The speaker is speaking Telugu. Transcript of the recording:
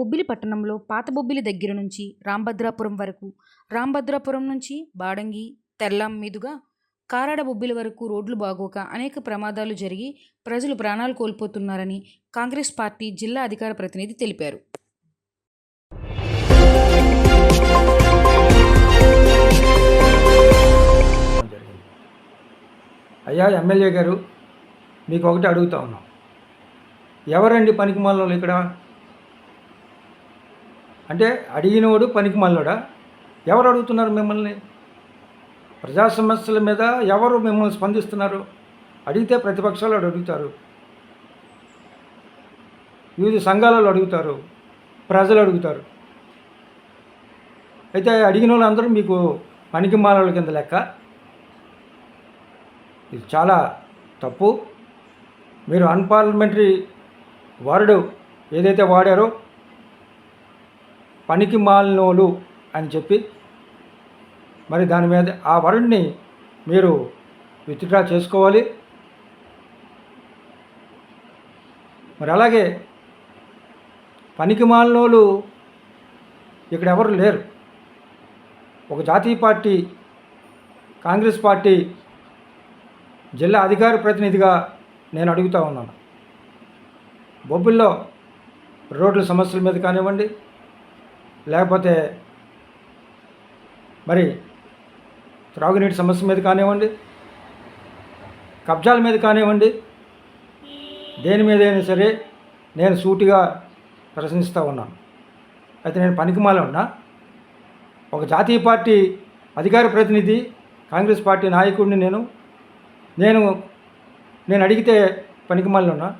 బొబ్బిలి పట్టణంలో పాత బొబ్బిలి దగ్గర నుంచి రాంభద్రాపురం వరకు రాంభద్రాపురం నుంచి బాడంగి తెల్లాం మీదుగా కారాడ బొబ్బిలి వరకు రోడ్లు బాగోక అనేక ప్రమాదాలు జరిగి ప్రజలు ప్రాణాలు కోల్పోతున్నారని కాంగ్రెస్ పార్టీ జిల్లా అధికార ప్రతినిధి తెలిపారు. అయ్యా ఎమ్మెల్యే గారు మీకు ఒకటి అడుగుతా ఉన్నాం. ఎవరండి పనికి మాలోళ్ళు ఇక్కడ? అంటే అడిగినోడు పనికి మాలోడా ఎవరు అడుగుతున్నారు మిమ్మల్ని? ప్రజా సమస్యల మీద ఎవరు మిమ్మల్ని స్పందిస్తున్నారు? అడిగితే ప్రతిపక్షాలు అడుగుతారు. వివిధ సంఘాలలో అడుగుతారు. ప్రజలు అడుగుతారు. అయితే అడిగిన వాళ్ళందరూ మీకు పనికి మాలల కింద లెక్క. ఇది చాలా తప్పు. మీరు అన్పార్లమెంటరీ వార్డు ఏదైతే వాడారో పనికి మాలినోలు అని చెప్పి మరి దాని మీద ఆ వరుణ్ణి మీరు విత్డ్రా చేసుకోవాలి. మరి అలాగే పనికి మాలినోళ్ళు ఇక్కడ ఎవరు లేరు. ఒక జాతీయ పార్టీ కాంగ్రెస్ పార్టీ జిల్లా అధికార ప్రతినిధిగా నేను అడుగుతా ఉన్నాను. బొబ్బిల్లో రోడ్ల సమస్యల మీద కానివ్వండి లేకపోతే మరి త్రాగునీటి సమస్య మీద కానివ్వండి కబ్జాల మీద కానివ్వండి దేని మీదైనా సరే నేను సూటిగా ప్రశ్నిస్తూ ఉన్నాను. అయితే నేను పనికిమాల ఉన్నా. ఒక జాతీయ పార్టీ అధికార ప్రతినిధి కాంగ్రెస్ పార్టీ నాయకుడిని నేను నేను నేను అడిగితే పనికిమాలిన ఉన్నా.